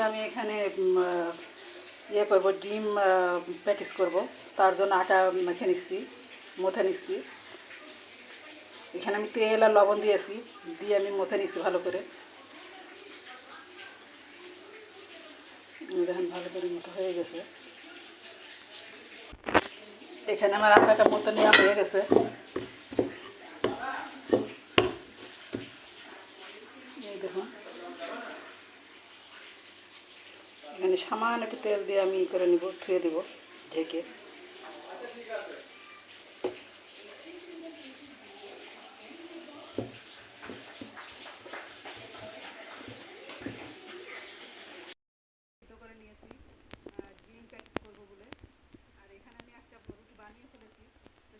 বন্ধুরা আমি এখানে ইয়ে করব, ডিম প্র্যাকটিস করব। তার জন্য আটা মেখে নিচ্ছি, মথে নিচ্ছি। এখানে আমি তেল আর লবণ দিয়েছি, দিয়ে আমি মথে নিচ্ছি ভালো করে। দেখেন ভালো করে মতো হয়ে গেছে। এখানে আমার আটাটা মতো নেওয়া হয়ে গেছে। এই দেখুন। এখানে সামান্য একটু তেল দিয়ে আমি করে নিব, ধুয়ে দেব ঢেকে।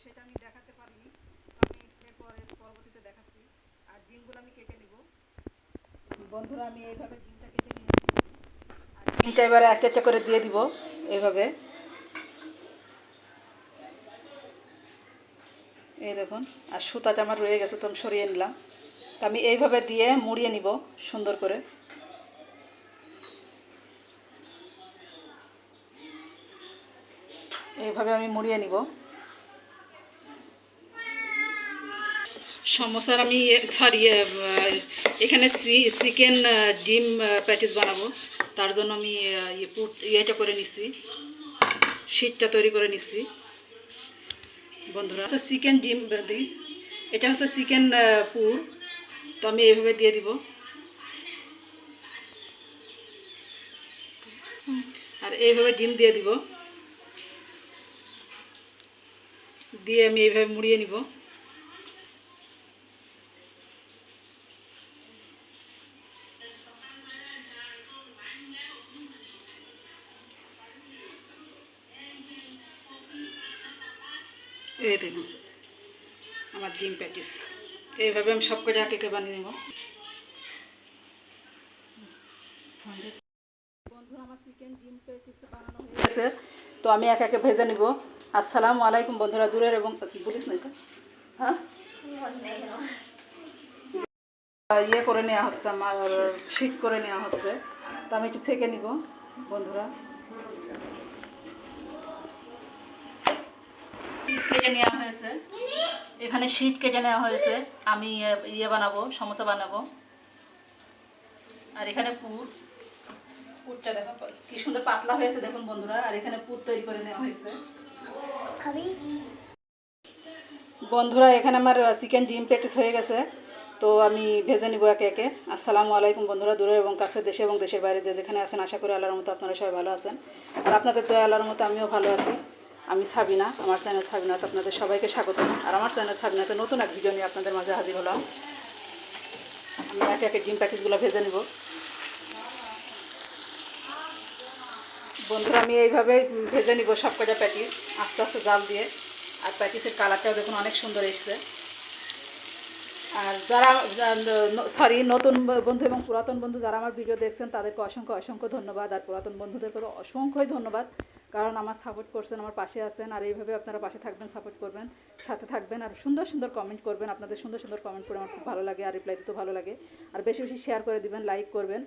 সেটা আমি দেখাতে পারিনি। আমি পরবর্তীতে দেখাচ্ছি। আর আমি কেটে নিব। বন্ধুরা, আমি এইভাবে ডিমটা কেটে নিয়েছি। ডিমটা এবারে একটা একটা করে দিয়ে দিব এইভাবে। এই দেখুন, আর সুতাটা আমার রয়ে গেছে তো আমি সরিয়ে নিলাম। তো আমি এইভাবে দিয়ে মুড়িয়ে নিব সুন্দর করে। এইভাবে আমি মুড়িয়ে নিব। সমোসার আমি সরি এখানে চিকেন ডিম প্যাটিস বানাবো। তার জন্য আমি ইয়ে ইয়েটা করে নিচ্ছি শীটটা তৈরি করে নিচ্ছি বন্ধুরা আচ্ছা চিকেন ডিম দিই এটা হচ্ছে চিকেন পুর। তো আমি এইভাবে দিয়ে দিব। আর এইভাবে ডিম দিয়ে দিব। দিয়ে আমি এইভাবে মুড়িয়ে নিব। এই দেখুন আমার ডিম প্যাটিস এইভাবে আমি সব করে কটা কেকে বানিয়ে নেব। বন্ধুরা আমার চিকেন ডিম প্যাটিস বানানো হয়ে গেছে। তো আমি এক একে ভেজে নিব। আসসালামু আলাইকুম বন্ধুরা দূরের এবং বলিস না হ্যাঁ? ইয়ে করে নেওয়া হচ্ছে আমার শীত করে নেওয়া হচ্ছে। তো আমি একটু থেকে নিব বন্ধুরা। কেটে নেওয়া হয়েছে। এখানে শীত কেটে নেওয়া হয়েছে। আমি ইয়ে- ইয়ে বানাবো সমোসা বানাবো। আর এখানে পুর। পুরটা দেখো কি সুন্দর পাতলা হয়েছে দেখুন বন্ধুরা। আর এখানে পুর তৈরি করে নেওয়া হয়েছে। বন্ধুরা এখানে আমার চিকেন ডিম প্র্যাকটিস হয়ে গেছে। তো আমি ভেজে নিব একে একে। আসসালামু আলাইকুম বন্ধুরা দূরে এবং কাছে দেশে এবং দেশের বাইরে যে যেখানে আছেন আশা করি আল্লাহর মতো আপনারা সবাই ভালো আছেন। আর আপনাদের তো আল্লাহর মতো আমিও ভালো আছি। আমি সাবিনা, আমার চ্যানেল সাবিনাতে আপনাদের সবাইকে স্বাগত আর আমার চ্যানেল সাবিনাতে নতুন এক ভিডিও নিয়ে আপনাদের মাঝে হাজির হলাম। আমি একে একে ডিম প্যাকেটগুলো ভেজে নেব। বন্ধুরা, আমি এইভাবে ভেজে নিব সব কটা প্যাটিস, আস্তে আস্তে জাল দিয়ে। আর প্যাটিসের কালারটাও দেখুন অনেক সুন্দর এসছে। আর যারা সরি নতুন বন্ধু এবং পুরাতন বন্ধু যারা আমার ভিডিও দেখছেন, তাদেরকে অসংখ্য অসংখ্য ধন্যবাদ। আর পুরাতন বন্ধুদেরকে অসংখ্যই ধন্যবাদ। কারণ আমার সাপোর্ট করছেন, আমার পাশে আছেন আর এইভাবে আপনারা পাশে থাকবেন সাপোর্ট করবেন, সাথে থাকবেন আর সুন্দর সুন্দর কমেন্ট করবেন। আপনাদের সুন্দর সুন্দর কমেন্ট করে আমার খুব ভালো লাগে আর রিপ্লাই দিতে ভালো লাগে। আর বেশি বেশি শেয়ার করে দিবেন লাইক করবেন।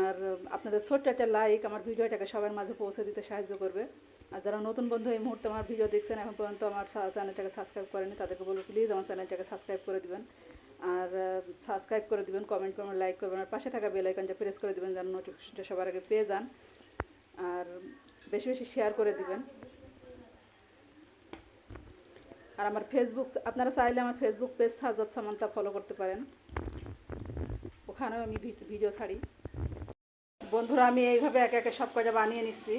আর আপনাদের ছোট্ট একটা লাইক আমার ভিডিওটাকে সবার মাঝে পৌঁছে দিতে সাহায্য করবে। আর যারা নতুন বন্ধু এই মুহূর্তে আমার ভিডিও দেখছেন, এখন পর্যন্ত আমার চ্যানেলটাকে সাবস্ক্রাইব করেনি তাদেরকে বলব প্লিজ আমার চ্যানেলটাকে সাবস্ক্রাইব করে দিবেন। আর সাবস্ক্রাইব করে দিবেন কমেন্ট করবেন লাইক করবেন। আর পাশে থাকা বেল আইকনটা প্রেস করে দিবেন, যেন নোটিফিকেশনটা সবার আগে পেয়ে যান। আর বেশি বেশি শেয়ার করে দিবেন। আর আমার ফেসবুক আপনারা চাইলে আমার Facebook page Sajjad Samanta follow করতে পারেন। ওখানেও আমি ভিডিও ছাড়ি। বন্ধুরা, আমি এইভাবে একে একে সব কটা বানিয়ে নিচ্ছি।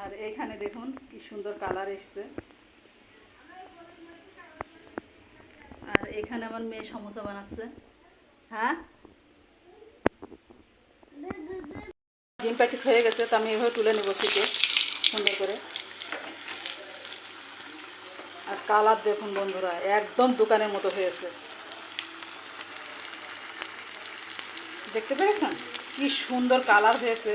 আর এইখানে দেখুন কি সুন্দর কালার এসছে। আর এখানে আমার মেয়ে সমোসা বানাচ্ছে। হ্যাঁ? ডিম প্যাটিস হয়ে গেছে, তো আমি এভাবে তুলে নেব থেকে সুন্দর করে। আর কালার দেখুন বন্ধুরা, একদম দোকানের মতো হয়েছে। দেখতে পেরেছেন? কি সুন্দর কালার হয়েছে।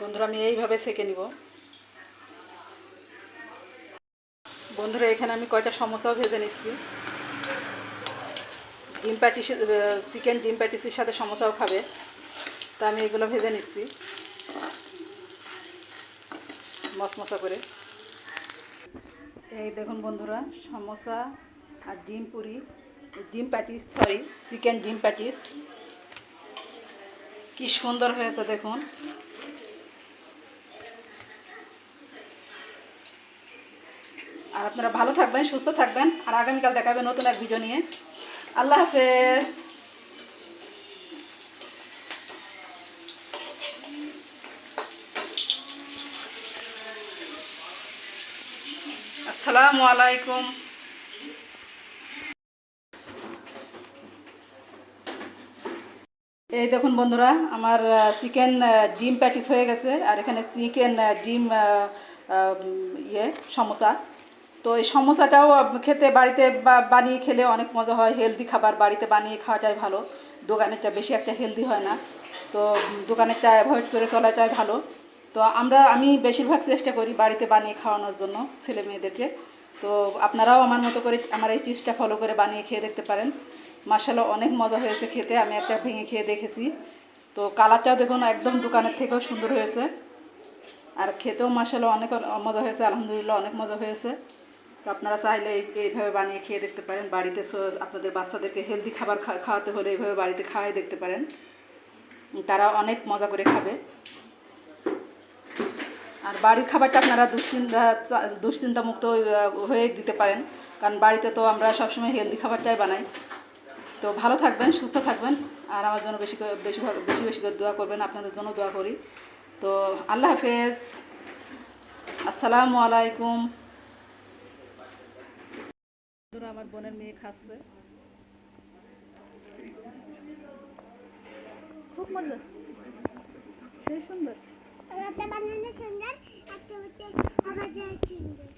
বন্ধুরা, আমি এইভাবে সেকে নিব। বন্ধুরা, এখানে আমি কয়টা সমোসাও ভেজে নিচ্ছি। ডিম প্যাটিস চিকেন ডিম প্যাটিসের সাথে সমোসাও খাবে। তা আমি এগুলো ভেজে নিচ্ছি। মশমশা করে। এই দেখুন বন্ধুরা, সমোসা আর ডিম পুরি, ডিম প্যাটিস সরি চিকেন ডিম প্যাটিস। কি সুন্দর হয়েছে দেখুন। আর আপনারা ভালো থাকবেন, সুস্থ থাকবেন, আর আগামীকাল দেখাবেন নতুন এক ভিডিও নিয়ে। আল্লাহ হাফেজ। আসসালামু আলাইকুম। এই দেখুন বন্ধুরা, আমার চিকেন ডিম প্যাটিস হয়ে গেছে, আর এখানে চিকেন ডিম ইয়ে সমোসা। তো এই সমোসাটাও খেতে, বাড়িতে বানিয়ে খেলে অনেক মজা হয়। হেলদি খাবার বাড়িতে বানিয়ে খাওয়াটাই ভালো। দোকানেরটা বেশি একটা হেলদি হয় না। তো দোকানেরটা অ্যাভয়েড করে চলাটাই ভালো। তো আমরা, আমি বেশিরভাগ চেষ্টা করি বাড়িতে বানিয়ে খাওয়ানোর জন্য ছেলে মেয়েদেরকে। তো আপনারাও আমার মতো করে আমার এই টিপসটা ফলো করে বানিয়ে খেয়ে দেখতে পারেন। মাসাল্লাহ অনেক মজা হয়েছে খেতে। আমি একটা ভেঙে খেয়ে দেখেছি। তো কালারটাও দেখুন একদম দোকানের থেকেও সুন্দর হয়েছে। আর খেতেও মাসাল্লাহ অনেক মজা হয়েছে। আলহামদুলিল্লাহ অনেক মজা হয়েছে। তো আপনারা চাইলে এইভাবে বানিয়ে খেয়ে দেখতে পারেন। বাড়িতে আপনাদের বাচ্চাদেরকে হেলদি খাবার খাওয়াতে হলে এইভাবে বাড়িতে খাওয়াই দেখতে পারেন। তারা অনেক মজা করে খাবে। আর বাড়ির খাবারটা আপনারা দুশ্চিন্তা দুশ্চিন্তা মুক্ত হয়ে দিতে পারেন। কারণ বাড়িতে তো আমরা সবসময় হেলদি খাবারটাই বানাই। তো ভালো থাকবেন, সুস্থ থাকবেন। আর আমার জন্য বেশি বেশি বেশি বেশি করে দোয়া করবেন। আপনাদের জন্য দোয়া করি। তো আল্লাহ হাফেজ। আসসালামু আলাইকুম। ভিতরে আমার বোনের মেয়ে খাচ্ছে। খুব মজা সেই সুন্দর। বানানো সুন্দর আর সুন্দর।